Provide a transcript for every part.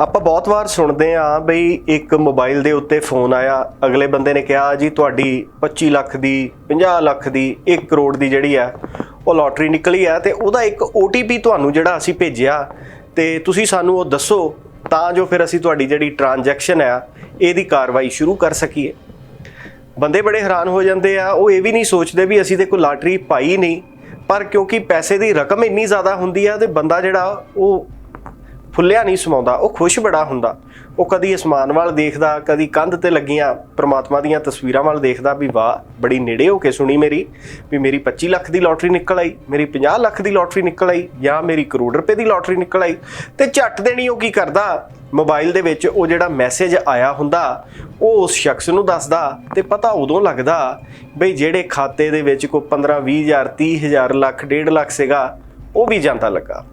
ਆਪਾਂ ਬਹੁਤ ਵਾਰ ਸੁਣਦੇ ਆ ਬਈ ਇੱਕ ਮੋਬਾਈਲ ਦੇ ਉੱਤੇ ਫੋਨ ਆਇਆ, ਅਗਲੇ ਬੰਦੇ ਨੇ ਕਿਹਾ, ਜੀ ਤੁਹਾਡੀ 25 ਲੱਖ ਦੀ 50 ਲੱਖ ਦੀ 1 ਕਰੋੜ ਦੀ ਜਿਹੜੀ ਆ, ਉਹ ਲੋਟਰੀ ਨਿਕਲੀ ਆ ਤੇ ਉਹਦਾ ਇੱਕ OTP ਤੁਹਾਨੂੰ ਜਿਹੜਾ ਅਸੀਂ ਭੇਜਿਆ ਤੇ ਤੁਸੀਂ ਸਾਨੂੰ ਉਹ ਦੱਸੋ ਤਾਂ ਜੋ ਫਿਰ ਅਸੀਂ ਤੁਹਾਡੀ ਜਿਹੜੀ ਟ੍ਰਾਂਜੈਕਸ਼ਨ ਆ, ਇਹਦੀ ਕਾਰਵਾਈ ਸ਼ੁਰੂ ਕਰ ਸਕੀਏ। ਬੰਦੇ ਬੜੇ ਹੈਰਾਨ ਹੋ ਜਾਂਦੇ ਆ, ਉਹ ਇਹ ਵੀ ਨਹੀਂ ਸੋਚਦੇ ਵੀ ਅਸੀਂ ਤੇ ਕੋਈ ਲਾਟਰੀ ਪਾਈ ਨਹੀਂ, ਪਰ ਕਿਉਂਕਿ ਪੈਸੇ ਦੀ ਰਕਮ ਇੰਨੀ ਜ਼ਿਆਦਾ ਹੁੰਦੀ ਆ ਤੇ ਬੰਦਾ ਜਿਹੜਾ ਉਹ ਫੁੱਲਿਆ ਨਹੀਂ ਸਮਾਉਂਦਾ, ਉਹ ਖੁਸ਼ ਬੜਾ ਹੁੰਦਾ। ਉਹ ਕਦੀ ਅਸਮਾਨ ਵੱਲ ਦੇਖਦਾ, ਕਦੀ ਕੰਧ ਤੇ ਲੱਗੀਆਂ ਪ੍ਰਮਾਤਮਾ ਦੀਆਂ ਤਸਵੀਰਾਂ ਵੱਲ ਦੇਖਦਾ ਵੀ ਵਾਹ, ਬੜੀ ਨੇੜੇ ਹੋ ਕੇ ਸੁਣੀ ਮੇਰੀ, ਵੀ ਮੇਰੀ 25 ਲੱਖ ਦੀ ਲੋਟਰੀ ਨਿਕਲ ਆਈ, ਮੇਰੀ 50 ਲੱਖ ਦੀ ਲੋਟਰੀ ਨਿਕਲ ਆਈ, ਜਾਂ ਮੇਰੀ ਕਰੋੜ ਰੁਪਏ ਦੀ ਲੋਟਰੀ ਨਿਕਲ ਆਈ। ਤੇ ਝੱਟ ਦੇਣੀ ਉਹ ਕੀ ਕਰਦਾ? ਮੋਬਾਈਲ ਦੇ ਵਿੱਚ ਉਹ ਜਿਹੜਾ ਮੈਸੇਜ ਆਇਆ ਹੁੰਦਾ, ਉਹ ਉਸ ਸ਼ਖਸ ਨੂੰ ਦੱਸਦਾ ਤੇ ਪਤਾ ਉਦੋਂ ਲੱਗਦਾ ਬਈ ਜਿਹੜੇ ਖਾਤੇ ਦੇ ਵਿੱਚ ਕੋਈ 15 20000 30000 ਲੱਖ 1.5 ਲੱਖ ਸੀਗਾ, ਉਹ ਵੀ ਜਾਂਦਾ ਲੱਗਾ।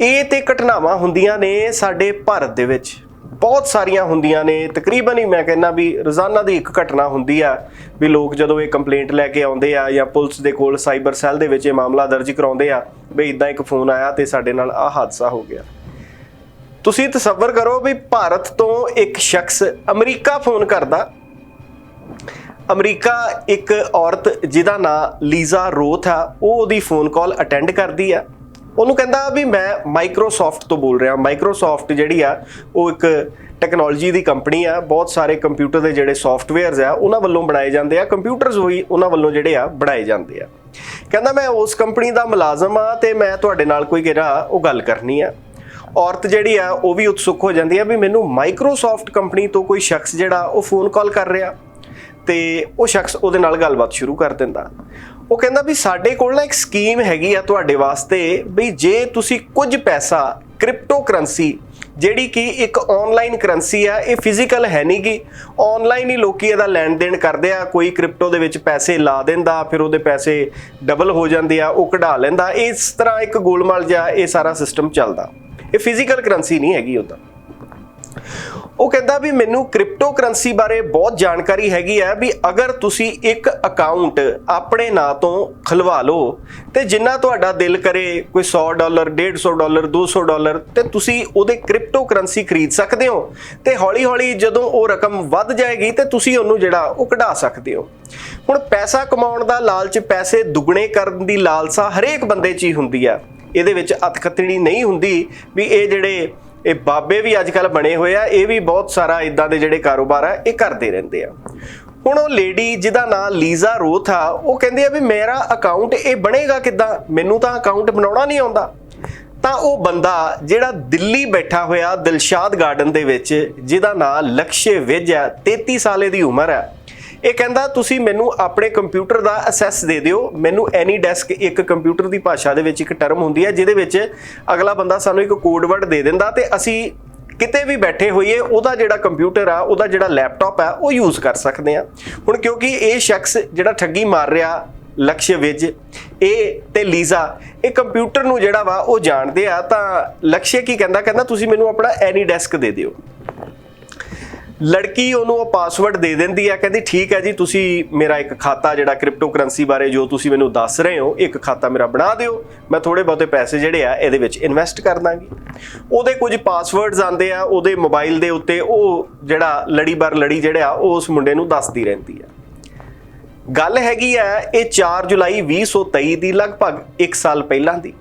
ਇਹ ਤੇ ਘਟਨਾਵਾਂ ਹੁੰਦੀਆਂ ਨੇ ਸਾਡੇ ਭਾਰਤ ਦੇ ਵਿੱਚ। ਬਹੁਤ ਸਾਰੀਆਂ ਹੁੰਦੀਆਂ ਨੇ। ਤਕਰੀਬਨ ਹੀ ਮੈਂ ਕਹਿੰਦਾ ਵੀ ਰੋਜ਼ਾਨਾ ਦੀ ਇੱਕ ਘਟਨਾ ਹੁੰਦੀ ਆ ਵੀ ਲੋਕ ਜਦੋਂ ਇਹ ਕੰਪਲੇਂਟ ਲੈ ਕੇ ਆਉਂਦੇ ਆ ਜਾਂ ਪੁਲਿਸ ਦੇ ਕੋਲ ਸਾਈਬਰ ਸੈੱਲ ਦੇ ਵਿੱਚ ਇਹ ਮਾਮਲਾ ਦਰਜ ਕਰਾਉਂਦੇ ਆ, ਵੀ ਇਦਾਂ ਇੱਕ ਫੋਨ ਆਇਆ ਤੇ ਸਾਡੇ ਨਾਲ ਆਹ ਹਾਦਸਾ ਹੋ ਗਿਆ। ਤੁਸੀਂ ਤਸੱਵਰ ਕਰੋ ਵੀ ਭਾਰਤ ਤੋਂ ਇੱਕ ਸ਼ਖਸ ਅਮਰੀਕਾ ਫੋਨ ਕਰਦਾ। ਅਮਰੀਕਾ ਇੱਕ ਔਰਤ ਜਿਹਦਾ ਨਾਂ ਲੀਜ਼ਾ ਰੋਥ ਆ, ਉਹ ਉਹਦੀ ਫੋਨ ਕਾਲ ਅਟੈਂਡ ਕਰਦੀ ਆ। ਉਹਨੂੰ ਕਹਿੰਦਾ ਵੀ ਮੈਂ ਮਾਈਕਰੋਸਾਫਟ ਤੋਂ ਬੋਲ ਰਿਹਾ। ਮਾਈਕਰੋਸਾਫਟ ਜਿਹੜੀ ਆ, ਉਹ ਇੱਕ ਟੈਕਨੋਲੋਜੀ ਦੀ ਕੰਪਨੀ ਆ। ਬਹੁਤ ਸਾਰੇ ਕੰਪਿਊਟਰ ਦੇ ਜਿਹੜੇ ਸੌਫਟਵੇਅਰਸ ਆ, ਉਹਨਾਂ ਵੱਲੋਂ ਬਣਾਏ ਜਾਂਦੇ ਆ। ਕੰਪਿਊਟਰਸ ਹੋਈ ਉਹਨਾਂ ਵੱਲੋਂ ਜਿਹੜੇ ਆ, ਬਣਾਏ ਜਾਂਦੇ ਆ। ਕਹਿੰਦਾ ਮੈਂ ਉਸ ਕੰਪਨੀ ਦਾ ਮੁਲਾਜ਼ਮ ਆ ਤੇ ਮੈਂ ਤੁਹਾਡੇ ਨਾਲ ਕੋਈ ਕਿਹੜਾ ਉਹ ਗੱਲ ਕਰਨੀ ਆ। ਔਰਤ ਜਿਹੜੀ ਆ, ਉਹ ਵੀ ਉਤਸੁਕ ਹੋ ਜਾਂਦੀ ਆ ਵੀ ਮੈਨੂੰ ਮਾਈਕਰੋਸਾਫਟ ਕੰਪਨੀ ਤੋਂ ਕੋਈ ਸ਼ਖਸ ਜਿਹੜਾ, ਉਹ ਫੋਨ ਕਾਲ ਕਰ ਰਿਹਾ। ਤੇ ਉਹ ਸ਼ਖਸ ਉਹਦੇ ਨਾਲ ਗੱਲਬਾਤ ਸ਼ੁਰੂ ਕਰ ਦਿੰਦਾ। ਉਹ ਕਹਿੰਦਾ ਵੀ ਸਾਡੇ ਕੋਲ ਨਾ ਇੱਕ ਸਕੀਮ ਹੈਗੀ ਆ ਤੁਹਾਡੇ ਵਾਸਤੇ ਵੀ ਜੇ ਤੁਸੀਂ ਕੁਝ ਪੈਸਾ ਕ੍ਰਿਪਟੋ ਕਰੰਸੀ ਜਿਹੜੀ ਕਿ ਇੱਕ ਆਨਲਾਈਨ ਕਰੰਸੀ ਆ, ਇਹ ਫਿਜ਼ੀਕਲ ਹੈ ਨਹੀਂ ਗੀ। ਆਨਲਾਈਨ ਹੀ ਲੋਕੀ ਇਹਦਾ ਲੈਣ ਦੇਣ ਕਰਦੇ ਆ, ਕੋਈ ਕ੍ਰਿਪਟੋ ਦੇ ਵਿੱਚ ਪੈਸੇ ਲਾ ਦਿੰਦਾ, ਫਿਰ ਉਹਦੇ ਪੈਸੇ ਡਬਲ ਹੋ ਜਾਂਦੇ ਆ, ਉਹ ਕਢਾ ਲੈਂਦਾ। ਇਸ ਤਰ੍ਹਾਂ ਇੱਕ ਗੋਲਮਾਲ ਜਿਹਾ ਇਹ ਸਾਰਾ ਸਿਸਟਮ ਚੱਲਦਾ। ਇਹ ਫਿਜ਼ੀਕਲ ਕਰੰਸੀ ਨਹੀਂ ਹੈਗੀ ਉਹਦਾ ਉਹ ਕਹਿੰਦਾ ਵੀ ਮੈਨੂੰ ਕ੍ਰਿਪਟੋ ਕਰੰਸੀ ਬਾਰੇ ਬਹੁਤ ਜਾਣਕਾਰੀ ਹੈਗੀ ਹੈ ਵੀ ਅਗਰ ਤੁਸੀਂ ਇੱਕ ਅਕਾਊਂਟ ਆਪਣੇ ਨਾਂ ਤੋਂ ਖਲਵਾ ਲਓ ਤੇ ਜਿੰਨਾ ਤੁਹਾਡਾ ਦਿਲ ਕਰੇ ਕੋਈ 100 ਡਾਲਰ 150 ਡਾਲਰ 200 ਡਾਲਰ ਤੇ ਤੁਸੀਂ ਉਹਦੇ ਕ੍ਰਿਪਟੋ ਕਰੰਸੀ ਖਰੀਦ ਸਕਦੇ ਹੋ ਤੇ ਹੌਲੀ-ਹੌਲੀ ਜਦੋਂ ਉਹ ਰਕਮ ਵੱਧ ਜਾਏਗੀ ਤੇ ਤੁਸੀਂ ਉਹਨੂੰ ਜਿਹੜਾ ਉਹ ਕਢਾ ਸਕਦੇ ਹੋ। ਹੁਣ ਪੈਸਾ ਕਮਾਉਣ ਦਾ ਲਾਲਚ ਪੈਸੇ ਦੁੱਗਣੇ ਕਰਨ ਦੀ ਲਾਲਸਾ ਹਰੇਕ ਬੰਦੇ 'ਚ ਹੀ ਹੁੰਦੀ ਆ। ਇਹਦੇ ਵਿੱਚ ਅਤਖਤਣੀ ਨਹੀਂ ਹੁੰਦੀ ਵੀ ਇਹ ਜਿਹੜੇ ਇਹ ਬਾਬੇ ਵੀ ਅੱਜ ਕੱਲ ਬਣੇ ਹੋਏ ਆ, ਇਹ ਵੀ ਬਹੁਤ ਸਾਰਾ ਇਦਾਂ ਦੇ ਜਿਹੜੇ ਕਾਰੋਬਾਰ ਆ, ਇਹ ਕਰਦੇ ਰਹਿੰਦੇ ਆ। ਹੁਣ ਉਹ ਲੇਡੀ ਜਿਹਦਾ ਨਾਮ ਲੀਜ਼ਾ ਰੋਥ ਆ, ਉਹ ਕਹਿੰਦੀ ਆ ਵੀ ਮੇਰਾ ਅਕਾਊਂਟ ਇਹ ਬਣੇਗਾ ਕਿੱਦਾਂ? ਮੈਨੂੰ ਤਾਂ ਅਕਾਊਂਟ ਬਣਾਉਣਾ ਨਹੀਂ ਆਉਂਦਾ। ਤਾਂ ਉਹ ਬੰਦਾ ਜਿਹੜਾ ਦਿੱਲੀ ਬੈਠਾ ਹੋਇਆ, ਦਿਲਸ਼ਾਦ ਗਾਰਡਨ ਦੇ ਵਿੱਚ, ਜਿਹਦਾ ਨਾਮ ਲਕਸ਼ੇ ਵਿਜ ਹੈ 33 ਸਾਲੇ ਦੀ ਉਮਰ ਹੈ ਇਹ ਕਹਿੰਦਾ, ਤੁਸੀਂ ਮੈਨੂੰ ਆਪਣੇ ਕੰਪਿਊਟਰ ਦਾ ਅਸੈਸ ਦੇ ਦਿਓ। ਮੈਨੂੰ ਐਨੀ ਡੈਸਕ ਇੱਕ ਕੰਪਿਊਟਰ ਦੀ ਭਾਸ਼ਾ ਦੇ ਵਿੱਚ ਇੱਕ ਟਰਮ ਹੁੰਦੀ ਹੈ, ਜਿਹਦੇ ਵਿੱਚ ਅਗਲਾ ਬੰਦਾ ਸਾਨੂੰ ਇੱਕ ਕੋਡ ਵਰਡ ਦੇ ਦਿੰਦਾ ਤੇ ਅਸੀਂ ਕਿਤੇ ਵੀ ਬੈਠੇ ਹੋਈਏ, ਉਹਦਾ ਜਿਹੜਾ ਕੰਪਿਊਟਰ ਆ, ਉਹਦਾ ਜਿਹੜਾ ਲੈਪਟਾਪ ਆ, ਉਹ ਯੂਜ਼ ਕਰ ਸਕਦੇ ਆ ਹੁਣ ਕਿਉਂਕਿ ਇਹ ਸ਼ਖਸ ਜਿਹੜਾ ਠੱਗੀ ਮਾਰ ਰਿਹਾ, ਲਕਸ਼ਯ ਵਿੱਚ ਇਹ ਤੇ ਲੀਜ਼ਾ, ਇਹ ਕੰਪਿਊਟਰ ਨੂੰ ਜਿਹੜਾ ਵਾ, ਉਹ ਜਾਣਦੇ ਆ, ਤਾਂ ਲਕਸ਼ਯ ਕੀ ਕਹਿੰਦਾ? ਕਹਿੰਦਾ, ਤੁਸੀਂ ਮੈਨੂੰ ਆਪਣਾ ਐਨੀ ਡੈਸਕ ਦੇ ਦਿਓ। ਲੜਕੀ ਉਹਨੂੰ ਉਹ ਪਾਸਵਰਡ ਦੇ ਦਿੰਦੀ ਆ, ਕਹਿੰਦੀ, ਠੀਕ ਹੈ ਜੀ, ਤੁਸੀਂ ਮੇਰਾ ਇੱਕ ਖਾਤਾ ਜਿਹੜਾ ਕ੍ਰਿਪਟੋ ਕਰੰਸੀ ਬਾਰੇ ਜੋ ਤੁਸੀਂ ਮੈਨੂੰ ਦੱਸ ਰਹੇ ਹੋ, ਇੱਕ ਖਾਤਾ ਮੇਰਾ ਬਣਾ ਦਿਓ। ਮੈਂ ਥੋੜੇ ਬਹੁਤੇ ਪੈਸੇ ਜਿਹੜੇ ਆ, ਇਹਦੇ ਵਿੱਚ ਇਨਵੈਸਟ ਕਰ ਦਾਂਗੀ। ਉਹਦੇ ਕੁਝ ਪਾਸਵਰਡਸ ਆਂਦੇ ਆ, ਉਹਦੇ ਮੋਬਾਈਲ ਦੇ ਉੱਤੇ ਉਹ ਜਿਹੜਾ ਲੜੀ ਬਰ ਲੜੀ ਜਿਹੜਾ ਉਹ ਉਸ ਮੁੰਡੇ ਨੂੰ ਦੱਸਦੀ ਰਹਿੰਦੀ ਆ। ਗੱਲ ਹੈਗੀ ਆ, ਇਹ 4 ਜੁਲਾਈ 2023 ਦੀ, ਲਗਭਗ 1 ਸਾਲ ਪਹਿਲਾਂ ਦੀ।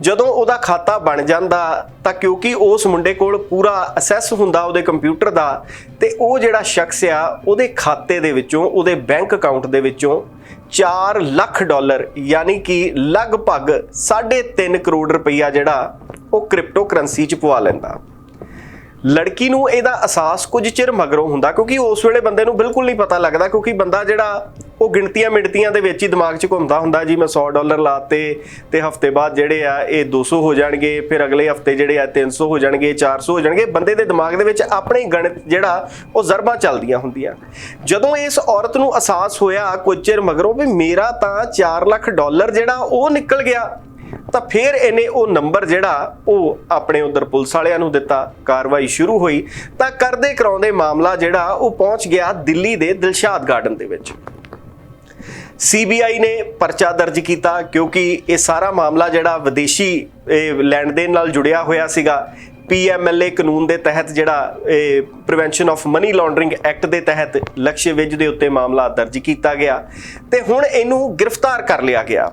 ਜਦੋਂ ਉਹਦਾ ਖਾਤਾ ਬਣ ਜਾਂਦਾ ਤਾਂ ਕਿਉਂਕਿ ਉਸ ਮੁੰਡੇ ਕੋਲ ਪੂਰਾ ਅਸੈਸ ਹੁੰਦਾ ਉਹਦੇ ਕੰਪਿਊਟਰ ਦਾ ਤੇ ਉਹ ਜਿਹੜਾ ਸ਼ਖਸ ਆ, ਉਹਦੇ ਖਾਤੇ ਦੇ ਵਿੱਚੋਂ, ਉਹਦੇ ਬੈਂਕ ਅਕਾਊਂਟ ਦੇ ਵਿੱਚੋਂ 4 ਲੱਖ ਡਾਲਰ ਯਾਨੀ ਕਿ ਲਗਭਗ 3.5 ਕਰੋੜ ਰੁਪਈਆ ਜਿਹੜਾ ਉਹ ਕ੍ਰਿਪਟੋ ਕਰੰਸੀ ਚ ਪਵਾ ਲੈਂਦਾ। ਲੜਕੀ ਨੂੰ ਇਹਦਾ ਅਹਿਸਾਸ ਕੁਝ ਚਿਰ ਮਗਰੋਂ ਹੁੰਦਾ ਕਿਉਂਕਿ ਉਸ ਵੇਲੇ ਬੰਦੇ ਨੂੰ ਬਿਲਕੁਲ ਨਹੀਂ ਪਤਾ ਲੱਗਦਾ ਕਿਉਂਕਿ ਬੰਦਾ ਜਿਹੜਾ ਉਹ ਗਿਣਤੀਆਂ ਮਿਣਤੀਆਂ ਦੇ ਵਿੱਚ ਹੀ ਦਿਮਾਗ 'ਚ ਘੁੰਮਦਾ ਹੁੰਦਾ ਜੀ, ਮੈਂ 100 ਡਾਲਰ ਲਾਤੇ ਤੇ ਹਫ਼ਤੇ ਬਾਅਦ ਜਿਹੜੇ ਆ ਇਹ 200 ਹੋ ਜਾਣਗੇ, ਫਿਰ ਅਗਲੇ ਹਫ਼ਤੇ ਜਿਹੜੇ ਆ 300 ਹੋ ਜਾਣਗੇ 400 ਹੋ ਜਾਣਗੇ। ਬੰਦੇ ਦੇ ਦਿਮਾਗ ਦੇ ਵਿੱਚ ਆਪਣੇ ਗਣਿਤ ਜਿਹੜਾ, ਉਹ ਜ਼ਰਬਾਂ ਚੱਲਦੀਆਂ ਹੁੰਦੀਆਂ। ਜਦੋਂ ਇਸ ਔਰਤ ਨੂੰ ਅਹਿਸਾਸ ਹੋਇਆ ਕੁਝ ਚਿਰ ਮਗਰੋਂ ਵੀ ਮੇਰਾ ਤਾਂ 4 ਲੱਖ ਡਾਲਰ ਜਿਹੜਾ, ਉਹ ਨਿਕਲ ਗਿਆ, ਤਾਂ ਫਿਰ ਇਹਨੇ ਉਹ ਨੰਬਰ ਜਿਹੜਾ, ਉਹ ਆਪਣੇ ਉਧਰ ਪੁਲਿਸ ਵਾਲਿਆਂ ਨੂੰ ਦਿੱਤਾ। ਕਾਰਵਾਈ ਸ਼ੁਰੂ ਹੋਈ। ਤਾਂ ਕਰਦੇ ਕਰਾਉਂਦੇ ਮਾਮਲਾ ਜਿਹੜਾ, ਉਹ ਪਹੁੰਚ ਗਿਆ ਦਿੱਲੀ ਦੇ ਦਿਲਸ਼ਾਦ ਗਾਰਡਨ ਦੇ ਵਿੱਚ। ਸੀਬੀਆਈ ਨੇ ਪਰਚਾ ਦਰਜ ਕੀਤਾ ਕਿਉਂਕਿ ਇਹ ਸਾਰਾ ਮਾਮਲਾ ਜਿਹੜਾ ਵਿਦੇਸ਼ੀ ਲੈਣ ਦੇਣ ਨਾਲ ਜੁੜਿਆ ਹੋਇਆ ਸੀਗਾ। ਪੀਐਮਐਲਏ ਕਾਨੂੰਨ ਦੇ ਤਹਿਤ ਜਿਹੜਾ ਇਹ prevention of money laundering act ਦੇ ਤਹਿਤ ਲਕਸ਼ਯ ਵਿਜ ਦੇ ਉੱਤੇ ਮਾਮਲਾ ਦਰਜ ਕੀਤਾ ਗਿਆ। ਤੇ ਹੁਣ ਇਹਨੂੰ ਗ੍ਰਿਫਤਾਰ ਕਰ ਲਿਆ ਗਿਆ।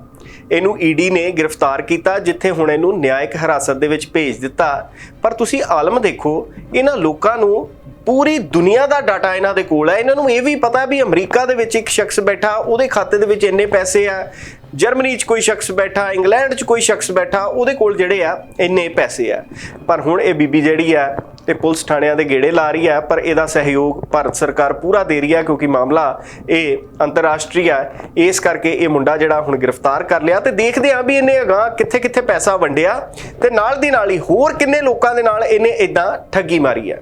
ਇਹਨੂੰ ਈਡੀ ਨੇ ਗ੍ਰਿਫਤਾਰ ਕੀਤਾ, ਜਿੱਥੇ ਹੁਣ ਇਹਨੂੰ ਨਿਆਇਕ ਹਿਰਾਸਤ ਦੇ ਵਿੱਚ ਭੇਜ ਦਿੱਤਾ। ਪਰ ਤੁਸੀਂ ਆਲਮ ਦੇਖੋ, ਇਹਨਾਂ ਲੋਕਾਂ ਨੂੰ ਪੂਰੀ ਦੁਨੀਆ ਦਾ ਡਾਟਾ ਇਹਨਾਂ ਦੇ ਕੋਲ ਹੈ। ਇਹਨਾਂ ਨੂੰ ਇਹ ਵੀ ਪਤਾ ਵੀ ਅਮਰੀਕਾ ਦੇ ਵਿੱਚ ਇੱਕ ਸ਼ਖਸ ਬੈਠਾ, ਉਹਦੇ ਖਾਤੇ ਦੇ ਵਿੱਚ ਇੰਨੇ ਪੈਸੇ ਆ। ਜਰਮਨੀ 'ਚ ਕੋਈ ਸ਼ਖਸ ਬੈਠਾ, ਇੰਗਲੈਂਡ 'ਚ ਕੋਈ ਸ਼ਖਸ ਬੈਠਾ, ਉਹਦੇ ਕੋਲ ਜਿਹੜੇ ਆ, ਇੰਨੇ ਪੈਸੇ ਆ। ਪਰ ਹੁਣ ਇਹ ਬੀਬੀ ਜਿਹੜੀ ਆ, ਤੇ ਪੁਲਿਸ ਥਾਣਿਆਂ ਦੇ ਗੇੜੇ ਲਾ ਰਹੀ ਹੈ ਪਰ ਇਹਦਾ ਸਹਿਯੋਗ ਭਾਰਤ ਸਰਕਾਰ ਪੂਰਾ ਦੇ ਰਹੀ ਹੈ ਕਿਉਂਕਿ ਮਾਮਲਾ ਇਹ ਅੰਤਰਰਾਸ਼ਟਰੀ ਹੈ ਇਸ ਕਰਕੇ ਇਹ ਮੁੰਡਾ ਜਿਹੜਾ ਹੁਣ ਗ੍ਰਿਫਤਾਰ ਕਰ ਲਿਆ ਤੇ ਦੇਖਦੇ ਆ ਵੀ ਇਹਨੇ ਅਗਾਂਹ ਕਿੱਥੇ ਕਿੱਥੇ ਪੈਸਾ ਵੰਡਿਆ ਤੇ ਨਾਲ ਦੀ ਨਾਲ ਹੀ ਹੋਰ ਕਿੰਨੇ ਲੋਕਾਂ ਦੇ ਨਾਲ ਇਹਨੇ ਇਦਾਂ ਠੱਗੀ ਮਾਰੀ ਹੈ